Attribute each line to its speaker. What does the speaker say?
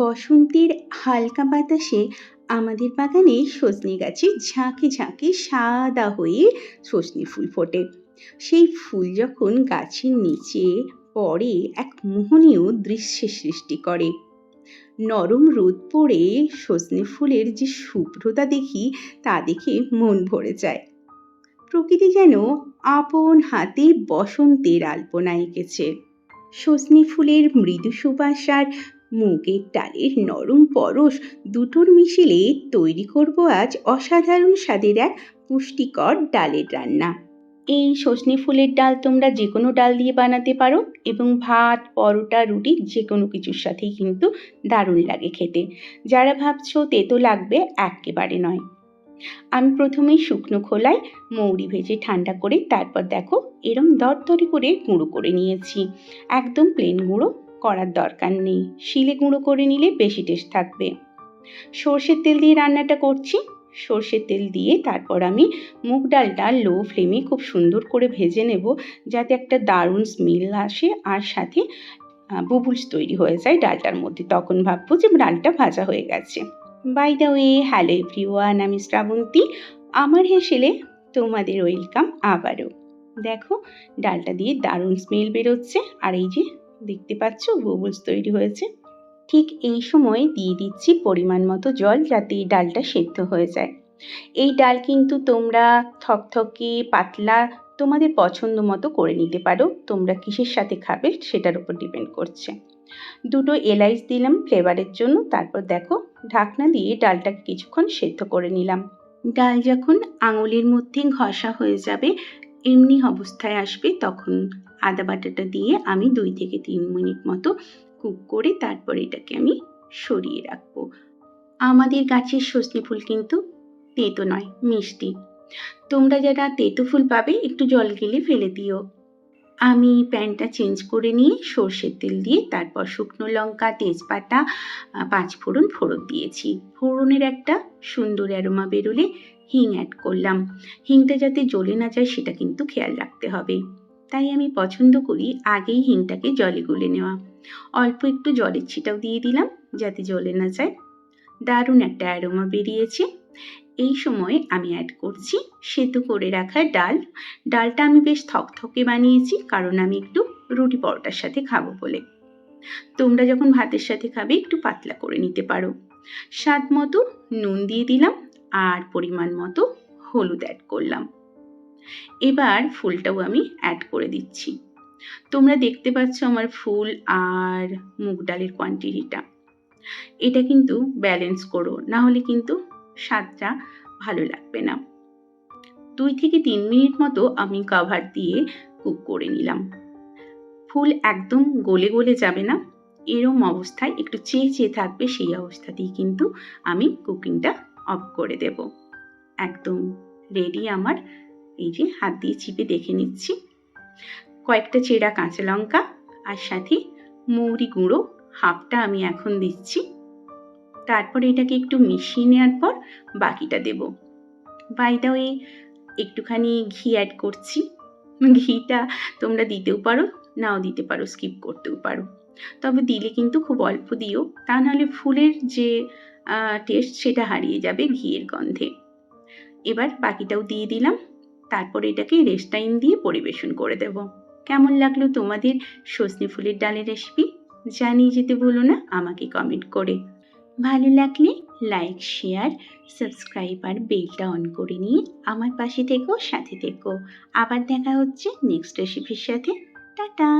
Speaker 1: বসন্তের হালকা বাতাসে আমাদের বাগানে সজনে গাছে ঝাঁকে ঝাঁকে সাদা হয়ে সজনে ফুল ফোটে। সেই ফুল যখন গাছের নিচে পড়ে, এক মোহনীয় দৃশ্যের সৃষ্টি করে। নরম রোদ পড়ে সজনে ফুলের যে শুভ্রতা দেখি, তা দেখে মন ভরে যায়। প্রকৃতি যেন আপন হাতে বসন্তের আলপনা এঁকেছে। সজনে ফুলের মৃদু সুবাস আর মুগের ডালের নরম পরশ দুটোর মিশেলে তৈরি করব আজ অসাধারণ স্বাদের এক পুষ্টিকর ডালের রান্না। এই সজনে ফুলের ডাল তোমরা যে কোনো ডাল দিয়ে বানাতে পারো এবং ভাত, পরোটা, রুটি যে কোনো কিছুর সাথেই কিন্তু দারুণ লাগে খেতে। যারা ভাবছ তেতো লাগবে একেবারে নয়। আমি প্রথমেই শুকনো খোলায় মৌরি ভেজে ঠান্ডা করে তারপর দেখো এরম দরদরি করে গুঁড়ো করে নিয়েছি। একদম প্লেন গুঁড়ো করার দরকার নেই। শিলে গুঁড়ো করে নিলে বেশি টেস্ট থাকবে। সর্ষের তেল দিয়ে রান্নাটা করছি। সর্ষের তেল দিয়ে তারপর আমি মুগ ডালটা লো ফ্লেমে খুব সুন্দর করে ভেজে নেব যাতে একটা দারুণ স্মেল আসে আর সাথে বুবুলস তৈরি হয়ে যায় ডালটার মধ্যে। তখন ভাববো যে ডালটা ভাজা হয়ে গেছে। By the way hello everyone আমি শ্রাবন্তী। আমার হেসেলে তোমাদের ওয়েলকাম আবারও। দেখো, ডালটা দিয়ে দারুণ স্মেল বেরোচ্ছে। আর এই যে দেখতে পাচ্ছ? বুবুলস তৈরি হয়েছে। ঠিক এই সময় দিয়ে দিচ্ছি পরিমাণ মতো জল যাতে এই ডালটা সেদ্ধ হয়ে যায়। এই ডাল কিন্তু তোমরা থকথকে, পাতলা তোমাদের পছন্দ মতো করে নিতে পারো। তোমরা কিসের সাথে খাবে সেটার উপর ডিপেন্ড করছে। দুটো এলাইচ দিলাম ফ্লেভারের জন্য। তারপর দেখো, ঢাকনা দিয়ে ডালটাকে কিছুক্ষণ সেদ্ধ করে নিলাম। ডাল যখন আঙুলের মধ্যে ঘষা হয়ে যাবে, এমনি অবস্থায় আসবে তখন আদা বাটাটা দিয়ে আমি দুই থেকে তিন মিনিট মতো কুক করে তারপর এটাকে আমি সরিয়ে রাখব। আমাদের গাছের সজনে ফুল কিন্তু তেতো নয়, মিষ্টি। তোমরা যারা তেতো ফুল পাবে, একটু জল গেলে ফেলে দিও। আমি প্যানটা চেঞ্জ করে নিয়ে সর্ষের তেল দিয়ে তারপর শুকনো লঙ্কা, তেজপাতা পাঁচ ফোড়ন ফোড়ন দিয়েছি। ফোড়নের একটা সুন্দর অ্যারোমা বেরোলে হিং অ্যাড করলাম। হিংটা যাতে জ্বলে না যায়, সেটা কিন্তু খেয়াল রাখতে হবে। তাই আমি পছন্দ করি আগেই হিংটাকে জলে গুলে নেওয়া। অল্প একটু জলের ছিটাও দিয়ে দিলাম, যাতে জলে না যায়। দারুণ একটা অ্যারোমা বেরিয়েছে। এই সময় আমি অ্যাড করছি সেদ্ধ করে রাখা ডাল। ডালটা আমি বেশ থকথকে বানিয়েছি, কারণ আমি একটু রুটি পরোটার সাথে খাব বলে। তোমরা যখন ভাতের সাথে খাবে, একটু পাতলা করে নিতে পারো। স্বাদ মতো নুন দিয়ে দিলাম, আর পরিমাণ মতো হলুদ অ্যাড করলাম। এবার ফুলটাও আমি অ্যাড করে দিচ্ছি। তোমরা দেখতে পাচ্ছ আমার ফুল আর মুগ ডালের কোয়ান্টিটিটা এটা কিন্তু ব্যালেন্স করো, না হলে কিন্তু স্বাদটা ভালো লাগবে না। দুই থেকে তিন মিনিট মতো আমি কাভার দিয়ে কুক করে নিলাম। ফুল একদম গলে গলে যাবে না, এরম অবস্থায় একটু চেয়ে চেয়ে থাকবে, সেই অবস্থাতেই কিন্তু আমি কুকিংটা অফ করে দেব। একদম রেডি আমার এই যে হাত দিয়ে চিপে দেখে নিচ্ছি। কয়েকটা চেরা কাঁচা লঙ্কা আর সাথে মৌরি গুঁড়ো হাফটা আমি এখন দিচ্ছি। তারপর এটাকে একটু মিশিয়ে নেওয়ার পর বাকিটা দেব। বাই দা ওয়ে একটুখানি ঘি অ্যাড করছি। ঘিটা তোমরা দিতেও পারো, নাও দিতে পারো স্কিপ করতেও পারো। তবে দিলে কিন্তু খুব অল্প দিও, তা নাহলে ফুলের যে টেস্ট সেটা হারিয়ে যাবে ঘিয়ের গন্ধে। এবার বাকিটাও দিয়ে দিলাম। তারপর এটাকে রেস্ট টাইম দিয়ে পরিবেশন করে দেব। কেমন লাগল তোমাদের সজনে ফুলের ডালের রেসিপি জানিয়ে যেতে বলো না, আমাকে কমেন্ট করে। ভালো লাগলে লাইক শেয়ার সাবস্ক্রাইব আর বেলটা অন করে নিয়ে আমার পাশে থেকো, সাথে থেকো। আবার দেখা হচ্ছে নেক্সট রেসিপির সাথে। টাটা!